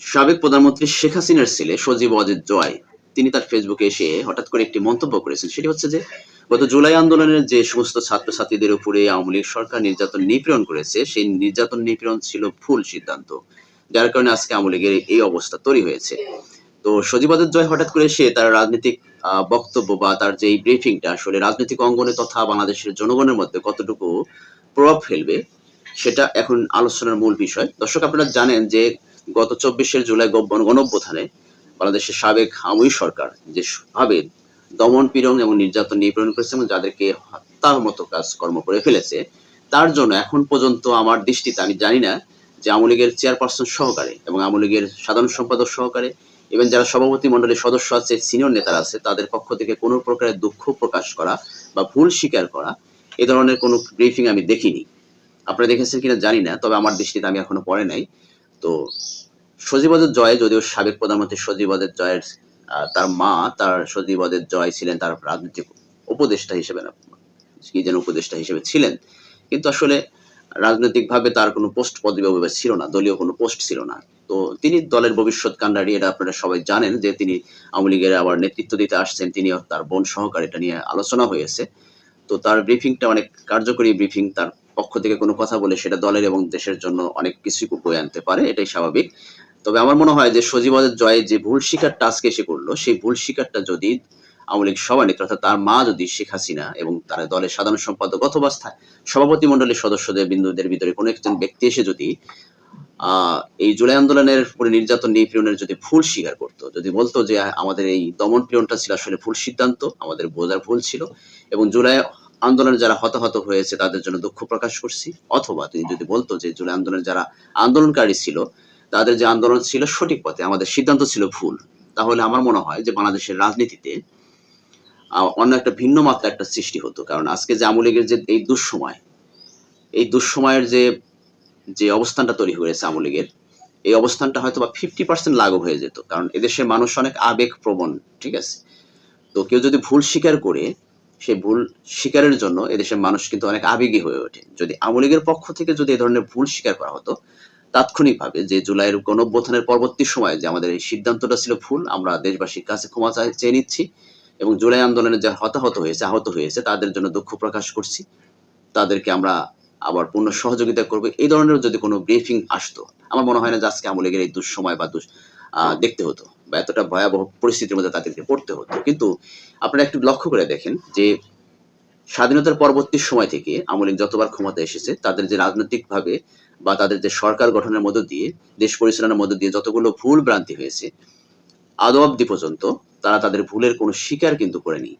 সাবেক প্রধানমন্ত্রী শেখ হাসিনার ছেলে সজীব অজিত জয় তিনি তার ফেসবুকে এসে হঠাৎ করে একটি মন্তব্য করেছেন। সেটি হচ্ছে যে, গত জুলাই আন্দোলনের যে সমস্ত ছাত্রছাত্রীদের উপরে আওয়ামী লীগ সরকার নির্যাতন নিপীড়ন করেছে, সেই নির্যাতন নিপীড়ন ছিল ভুল সিদ্ধান্ত, যার কারণে আজকে আওয়ামী লীগের এই অবস্থা তৈরি হয়েছে। তো সজীব অজিত জয় হঠাৎ করে সে তার রাজনৈতিক বক্তব্য বা তার যে ব্রিফিংটা আসলে রাজনৈতিক অঙ্গনে তথা বাংলাদেশের জনগণের মধ্যে কতটুকু প্রভাব ফেলবে, সেটা এখন আলোচনার মূল বিষয়। দর্শক, আপনারা জানেন যে গত চব্বিশে জুলাই গণ- গণঅভ্যুত্থানে বাংলাদেশের সাবেক আওয়ামী সরকার যে ভাবে দমন পীড়ন এবং নির্যাতন নিপীড়ন করেছে এবং যাদেরকে হত্যার মতো কাজকর্ম করে ফেলেছে, তার জন্য এখন পর্যন্ত আমার দৃষ্টিতে আমি জানি না যে আওয়ামী লীগের চেয়ারপারসন সহকারে এবং আওয়ামী লীগের সাধারণ সম্পাদক সহকারে এবং যারা সভাপতি মণ্ডলীর সদস্য আছে সিনিয়র নেতারা আছে, তাদের পক্ষ থেকে কোনো প্রকারের দুঃখ প্রকাশ করা বা ভুল স্বীকার করা এ ধরনের কোনো ব্রিফিং আমি দেখিনি। আপনারা দেখেছেন কিনা জানি না, তবে আমার দৃষ্টিতে আমি এখনও পড়ে নাই। তো সজীবদের জয় যদিও সাবেক প্রধানমন্ত্রী সজীবদের জয়ের তার মা, তার সজীবদের জয় ছিলেন তার রাজনৈতিক উপদেষ্টা হিসেবে কি যেন উপদেষ্টা হিসেবে ছিলেন। কিন্তু আসলে রাজনৈতিকভাবে তার কোনো পোস্ট পদবি ছিল না, দলীয় কোনো পোস্ট ছিল না। তো তিনি দলের ভবিষ্যৎ কাণ্ডারি, এটা আপনারা সবাই জানেন যে তিনি আওয়ামী লীগের আবার নেতৃত্ব দিতে আসছেন তিনি তার বোন সহকারে এটা নিয়ে আলোচনা হয়েছে। তো তার ব্রিফিংটা অনেক কার্যকরী ব্রিফিং তার পক্ষ থেকে কোনো কথা বলে সেটা দলের এবং দেশের জন্য অনেক কিছুই বয়ে আনতে পারে, এটাই স্বাভাবিক। তবে আমার মনে হয় যে সজীবদের জয় যে ভুল স্বীকারটা আজকে এসে করল, সেই ভুল স্বীকারটা যদি আওয়ামী লীগ সভানেত্রী অর্থাৎ তার মা যদি শেখ হাসিনা এবং তার দলের সাধারণ সম্পাদক অথবা সভাপতি মণ্ডলীর সদস্যদের বিন্দুদের ভিতরে কোনো একজন ব্যক্তি এসে যদি এই জুলাই আন্দোলনের উপরে নির্যাতন নিপীড়নের যদি ভুল স্বীকার করতো, যদি বলতো যে আমাদের এই দমন পীড়নটা ছিল আসলে ভুল সিদ্ধান্ত, আমাদের বোঝার ভুল ছিল এবং জুলাই আন্দোলনে যারা হতাহত হয়েছে, তাদের জন্য দুঃখ প্রকাশ করছি। অথবা তিনি যদি বলতো যে জুলাই আন্দোলনে যারা আন্দোলনকারী ছিল, তাদের যে আন্দোলন ছিল সঠিক পথে, আমাদের সিদ্ধান্ত ছিল ভুল, তাহলে আমার মনে হয় যে বাংলাদেশের রাজনীতিতে অন্য একটা ভিন্ন মাত্রা একটা সৃষ্টি হতো। কারণ আজকে যে আওয়ামী লীগের যে এই দুঃসময়, এই দুঃসময়ের যে যে অবস্থানটা তৈরি হয়েছে আওয়ামী লীগের, এই অবস্থানটা হয়তো বা ফিফটি পার্সেন্ট লাঘব হয়ে যেত। কারণ এদেশের মানুষ অনেক আবেগ প্রবণ ঠিক আছে? তো কেউ যদি ভুল স্বীকার করে সেই ভুল স্বীকারের জন্য এদেশের মানুষ কিন্তু অনেক আবেগী হয়ে ওঠে। যদি আওয়ামী লীগের পক্ষ থেকে যদি এই ধরনের ভুল স্বীকার করা হতো, তাৎক্ষণিকভাবে যে জুলাইয়ের গণঅভ্যুত্থানের পরবর্তী সময়ে যে আমাদের এই সিদ্ধান্তটা ছিল ভুল, আমরা দেশবাসীর কাছে ক্ষমা চেয়ে নিচ্ছি এবং জুলাই আন্দোলনে যে হতাহত হয়েছে, আহত হয়েছে, তাদের জন্য দুঃখ প্রকাশ করছি। তাদেরকে আমরা আবার পূর্ণ সহযোগিতা করব। এই ধরনের যদি কোনো ব্রিফিং আসতো, আমার মনে হয় না যে আজকে আওয়ামী লীগের এই দুঃসময় বা দুঃ দেখতে হতো বা এতটা ভয়াবহ পরিস্থিতির মধ্যে তাদেরকে পড়তে হতো। কিন্তু আপনারা একটু লক্ষ্য করে দেখেন যে স্বাধীনতার পরবর্তী সময় থেকে আওয়ামী লীগ যতবার ক্ষমতা এসেছে, তাদের যে রাজনৈতিকভাবে বা তাদের যে সরকার গঠনের মধ্য দিয়ে, দেশ পরিচালনার মধ্য দিয়ে যতগুলো ভুল ভ্রান্তি হয়েছে, আদৌ অব্দি পর্যন্ত তারা তাদের ভুলের কোনো স্বীকার কিন্তু করেনি।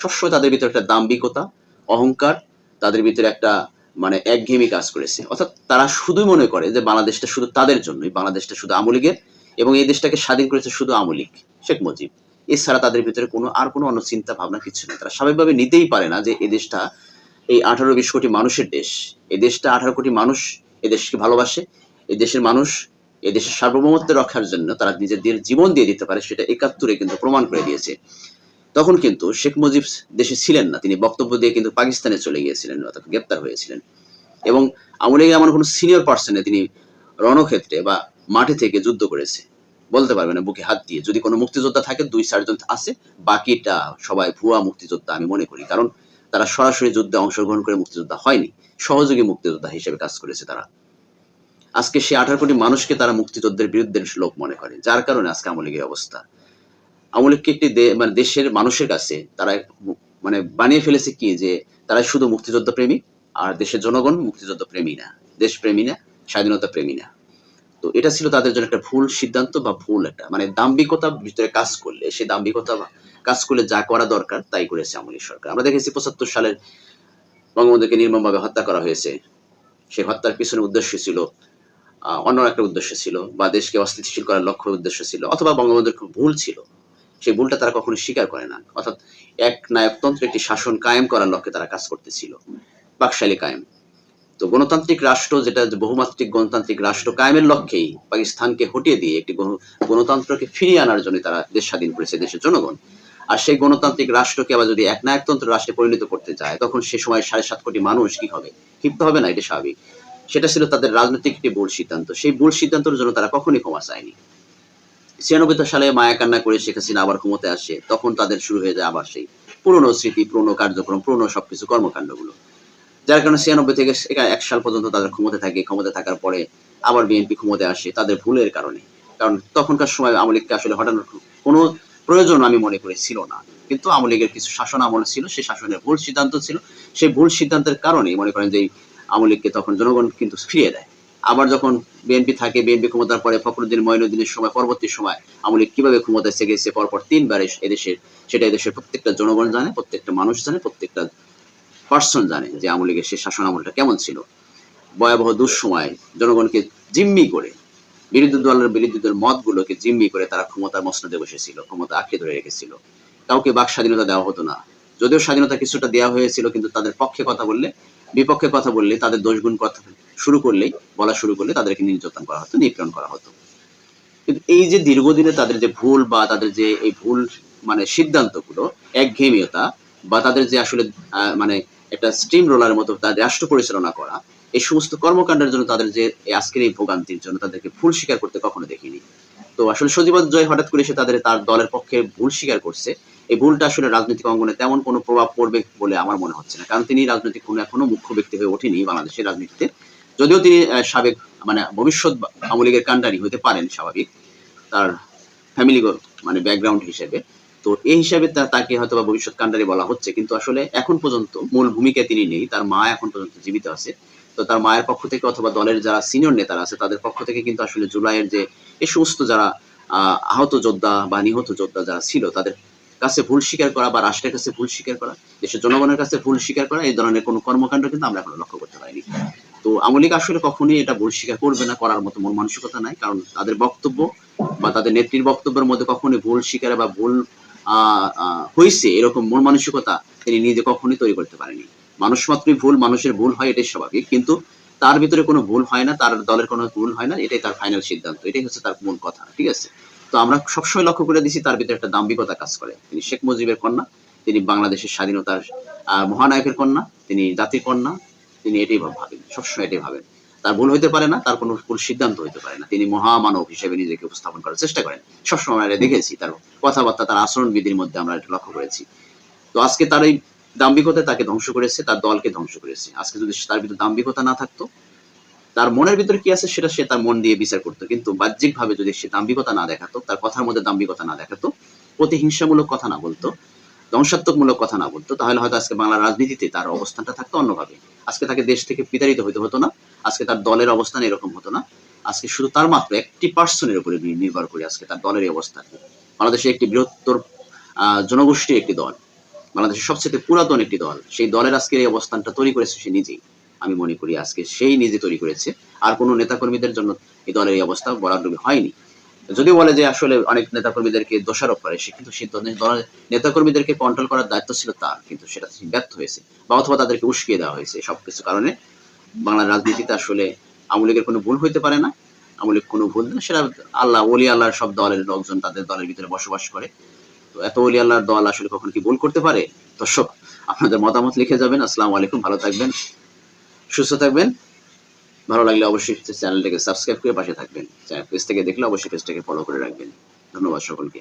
সবসময় তাদের ভিতরে একটা দাম্ভিকতা, অহংকার, তাদের ভিতরে একটা মানে একঘেয়েমি কাজ করেছে। অর্থাৎ তারা শুধুই মনে করে যে বাংলাদেশটা শুধু তাদের জন্যই, বাংলাদেশটা শুধু আওয়ামী লীগের এবং এই দেশটাকে স্বাধীন করেছে শুধু আওয়ামী লীগ, শেখ মুজিব। এছাড়া তাদের ভিতরে কোনো, আর কোনো অন্য চিন্তা ভাবনা কিছু নেই। তারা স্বাভাবিকভাবে নিতেই পারে না যে এই দেশটা এই আঠারো বিশ কোটি মানুষের দেশ। এই দেশটা আঠারো কোটি মানুষ এই দেশকে ভালোবাসে। এই দেশের মানুষ এই দেশের সার্বভৌমত্ব রক্ষার জন্য তারা নিজেদের জীবন দিয়ে দিতে পারে, সেটা একাত্তরে কিন্তু প্রমাণ করে দিয়েছে। তখন কিন্তু শেখ মুজিব দেশে ছিলেন না। তিনি বক্তব্য দিয়ে কিন্তু পাকিস্তানে চলে গিয়েছিলেন অর্থাৎ গ্রেপ্তার হয়েছিলেন। এবং লীগের এমন কোনো সিনিয়র পার্সনে তিনি রণক্ষেত্রে বা মাঠে থেকে যুদ্ধ করেছে। বলতে পারবে না, বুকে হাত দিয়ে। যদি কোনো মুক্তিযোদ্ধা থাকে, দুই চারজন আছে, বাকিটা সবাই ভুয়া মুক্তিযোদ্ধা আমি মনে করি। কারণ তারা সরাসরি যুদ্ধে অংশগ্রহণ করে মুক্তিযোদ্ধা হয়নি। সহযোগী মুক্তিযোদ্ধা হিসেবে কাজ করেছে তারা। আজকে সে আঠারো কোটি মানুষকে তারা মুক্তিযুদ্ধের বিরুদ্ধে লোক মনে করে। যার কারণে আজকে আওয়ামী লীগের অবস্থা। আওয়ামী লীগকে একটি মানে দেশের মানুষের কাছে তারা মানে বানিয়ে ফেলেছে কি যে, তারা শুধু মুক্তিযুদ্ধ প্রেমী আর দেশের জনগণ মুক্তিযুদ্ধ প্রেমী না। দেশ প্রেমী না স্বাধীনতা প্রেমী না। তো এটা ছিল তাদের জন্য একটা ভুল সিদ্ধান্ত বা ভুল একটা মানে দাম্ভিকতা ভিতরে কাজ করলে সেই দাম্ভিকতা কাজ করলে যা করা দরকার তাই করেছে আওয়ামী লীগ সরকার। আমরা দেখেছি পঁচাত্তর সালের বঙ্গবন্ধুকে নির্মমভাবে হত্যা করা হয়েছে। সেই হত্যার পিছনে উদ্দেশ্য ছিল অন্য একটা উদ্দেশ্য ছিল বা দেশকে অস্থিতিশীল করার লক্ষ্য উদ্দেশ্য ছিল অথবা বঙ্গবন্ধুর খুব ভুল ছিল। সেই ভুলটা তারা কখনো স্বীকার করে না। অর্থাৎ এক নায়কতন্ত্র একটি শাসন কায়েম করার লক্ষ্যে তারা কাজ করতেছিল। বাকশালী কায়েম। তো গণতান্ত্রিক রাষ্ট্র যেটা বহুমাত্রিক গণতান্ত্রিক রাষ্ট্র কায়েমের লক্ষ্যেই পাকিস্তানকে হটিয়ে দিয়ে একটি গণতন্ত্রকে ফিরিয়ে আনার জন্য তারা দেশ স্বাধীন করেছে, দেশের জনগণ। আর সেই গণতান্ত্রিক রাষ্ট্রকে আবার যদি এক নায়কতন্ত্র রাষ্ট্রে পরিণত করতে যায় তখন সে সময় সাড়ে সাত কোটি মানুষ কি হবে? ক্ষিপ্ত হবে না, এটা স্বাভাবিক। সেটা ছিল তাদের রাজনৈতিক একটি ভুল সিদ্ধান্ত। সেই ভুল সিদ্ধান্তের জন্য তারা কখনই ক্ষমা চায়নি। ছিয়ানব্বই সালে মায়া কান্না করে শেখ হাসিনা আবার ক্ষমতায় আসে, তখন তাদের শুরু হয়ে যায় আবার সেই পুরনো স্মৃতি, পুরনো কার্যক্রম, পুরনো সবকিছু কর্মকাণ্ডগুলো। যার কারণে ছিয়ানব্বই থেকে এক সাল পর্যন্ত তাদের ক্ষমতা থাকে। ক্ষমতা থাকার পরে আবার বিএনপি ক্ষমতায় আসে তাদের ভুলের কারণে। কারণ তখনকার সময় আওয়ামী লীগকে আসলে হটানোর কোনো প্রয়োজন আমি মনে করি ছিল না। কিন্তু আওয়ামী লীগের কিছু শাসন আমল ছিল, সেই শাসনের ভুল সিদ্ধান্ত ছিল। সেই ভুল সিদ্ধান্তের কারণেই মনে করেন যে আওয়ামী লীগকে তখন জনগণ কিন্তু ফিরিয়ে দেয়। আবার যখন বিএনপি থাকে, বিএনপি ক্ষমতার পরে ফখরুদ্দিন মঈনুদ্দিনের সময়, পরবর্তী সময় আওয়ামী লীগ কীভাবে ক্ষমতায় এসে গেছে, পরপর তিনবার এদেশের সেটা এদেশের প্রত্যেকটা জনগণ জানে, প্রত্যেকটা মানুষ জানে, প্রত্যেকটা পার্সন জানে যে আওয়ামী লীগের সেই শাসন আমলটা কেমন ছিল। ভয়াবহ দুঃসময় জনগণকে জিম্মি করে, বিরোধী দলের বিরোধী দলের মতগুলোকে জিম্মি করে তারা ক্ষমতার মসনদে বসেছিল, ক্ষমতা আঁকড়ে ধরে রেখেছিল। কাউকে বাক স্বাধীনতা দেওয়া হতো না। যদিও স্বাধীনতা কিছুটা দেওয়া হয়েছিল, কিন্তু তাদের পক্ষে কথা বললে, বিপক্ষে কথা বললে, তাদের দোষগুণ কথা শুরু করলেই, বলা শুরু করলে তাদেরকে নির্যাতন করা হতো, নিপীড়ন করা হতো। কিন্তু এই যে দীর্ঘদিনে তাদের যে ভুল বা তাদের যে এই ভুল মানে সিদ্ধান্তগুলো একঘেয়েমিয়তা বা তাদের যে আসলে মানে একটা স্টিম রোলার মতো তাদের রাষ্ট্র পরিচালনা করা। এই সমস্ত কর্মকাণ্ডের জন্য তাদের যে আজকের এই ভোগান্তির জন্য তাদেরকে ভুল স্বীকার করতে কখনো দেখিনি। তো আসলে সজীবত জয় হঠাৎ করে সে তাদের তার দলের পক্ষে ভুল স্বীকার করছে। এই ভুলটা আসলে রাজনৈতিক অঙ্গনে তেমন কোনো প্রভাব পড়বে বলে আমার মনে হচ্ছে না। কারণ তিনি রাজনৈতিক কোনো এখনও মুখ্য ব্যক্তি হয়ে ওঠেনি বাংলাদেশের রাজনীতিতে। যদিও তিনি সাবেক মানে ভবিষ্যৎ আওয়ামী লীগের কাণ্ডারি হতে পারেন স্বাভাবিক, তার ফ্যামিলি মানে ব্যাকগ্রাউন্ড হিসেবে। তো এই হিসাবে তাকে হয়তো বা ভবিষ্যৎ কাণ্ডারি বলা হচ্ছে। কিন্তু আসলে এখন পর্যন্ত মূল ভূমিকায় তিনি নেই, তার মা এখন পর্যন্ত জীবিত আছে। তো তার মায়ের পক্ষ থেকে অথবা দলের যারা সিনিয়র নেতারা আছে, তাদের পক্ষ থেকে কিন্তু আসলে জুলাইয়ের যে এই সমস্ত যারা আহত যোদ্ধা বা নিহত যোদ্ধা যারা ছিল, তাদের কাছে ভুল স্বীকার করা বা রাষ্ট্রের কাছে ভুল স্বীকার করা, দেশের জনগণের কাছে ভুল স্বীকার করা, এই ধরনের কোনো কর্মকাণ্ড কিন্তু আমরা এখনও লক্ষ্য করতে পারিনি। তো আওয়ামী আসলে কখনোই এটা ভুল স্বীকার করবে না করার মতো মন মানসিকতা নাই, কারণ তাদের বক্তব্য বা তাদের নেত্রীর বক্তব্যের মধ্যে কখনোই ভুল স্বীকার বা ভুল হয়েছে এরকম মন মানসিকতা তিনি নিজে কখনোই তৈরি করতে পারেনি। মানুষ মাত্রই ভুল, মানুষের ভুল হয়, এটাই স্বাভাবিক। কিন্তু তার ভিতরে কোনো ভুল হয় না, তার দলের কোনো ভুল হয় না, এটাই তার ফাইনাল সিদ্ধান্ত, এটাই হচ্ছে তার মূল কথা, ঠিক আছে? তো আমরা সবসময় লক্ষ্য করে দিছি তার ভিতরে একটা দাম্ভিকতা কাজ করে। তিনি শেখ মুজিবের কন্যা, তিনি বাংলাদেশের স্বাধীনতার মহানায়কের কন্যা, তিনি জাতির কন্যা, তিনি এটাই ভাবেন, সবসময় এটাই ভাবেন। তার ভুল হইতে পারে না, তার কোনো ভুল সিদ্ধান্ত হইতে পারে না। তিনি মহামানব হিসেবে নিজেকে উপস্থাপন করার চেষ্টা করেন। সবসময় আমরা দেখেছি, তার কথাবার্তা, তার আচরণ বিধির মধ্যে আমরা এটা লক্ষ্য করেছি। তো আজকে তার এই দাম্ভিকতা তাকে ধ্বংস করেছে, তার দলকে ধ্বংস করেছে। আজকে যদি তার ভিতরে দাম্ভিকতা না থাকতো, তার মনের ভিতরে কি আছে সেটা সে তার মন দিয়ে বিচার করতো। কিন্তু বাহ্যিক ভাবে যদি সে দাম্ভিকতা না দেখাতো, তার কথার মধ্যে দাম্ভিকতা না দেখাতো, প্রতিহিংসামূলক কথা না বলতো, ধ্বংসাত্মকমূলক কথা না বলতো, তাহলে হয়তো আজকে বাংলার রাজনীতিতে তার অবস্থানটা থাকতো অন্যভাবে। আজকে তাকে দেশ থেকে বিতাড়িত হইতে হতো না। আজকে তার দলের অবস্থান এরকম হতো না। আজকে শুধু তার মাত্র একটি পার্সনের উপরে নির্ভর করে আজকে তার দলের অবস্থান বাংলাদেশের একটি বৃহত্তর আহ, জনগোষ্ঠীর একটি দল। বাংলাদেশের সবচেয়ে পুরাতন একটি দল। সেই দলের আজকের এই অবস্থানটা তৈরি করেছে সে নিজেই। আমি মনে করি আজকে সেই নিজে তৈরি করেছে। আর কোনো নেতাকর্মীদের জন্য এই দলের এই অবস্থা বরাদ্দ হয়নি। যদিও বলে যে আসলে অনেক নেতাকর্মীদেরকে দোষারোপ করে সে কিন্তু সেই দলের নেতাকর্মীদেরকে কন্ট্রোল করার দায়িত্ব ছিল তার। কিন্তু সেটা ব্যর্থ হয়েছে বা অথবা তাদেরকে উস্কিয়ে দেওয়া হয়েছে সবকিছু কারণে। বাংলার রাজনীতিতে আসলে আওয়ামী লীগের কোনো ভুল হইতে পারে না, আওয়ামী লীগ কোনো ভুল না, সেটা আল্লাহ, ওলি আল্লাহর সব দলের লোকজন তাদের দলের ভিতরে বসবাস করে। তো এত ওলি আল্লাহর দল আসলে কখন কি ভুল করতে পারে? দর্শক আপনাদের মতামত লিখে যাবেন। আসসালামু আলাইকুম, ভালো থাকবেন, সুস্থ থাকবেন। ভালো লাগলে অবশ্যই চ্যানেলটাকে সাবস্ক্রাইব করে পাশে থাকবেন। পেজ থেকে দেখলে অবশ্যই পেজটাকে ফলো করে রাখবেন। ধন্যবাদ সকলকে।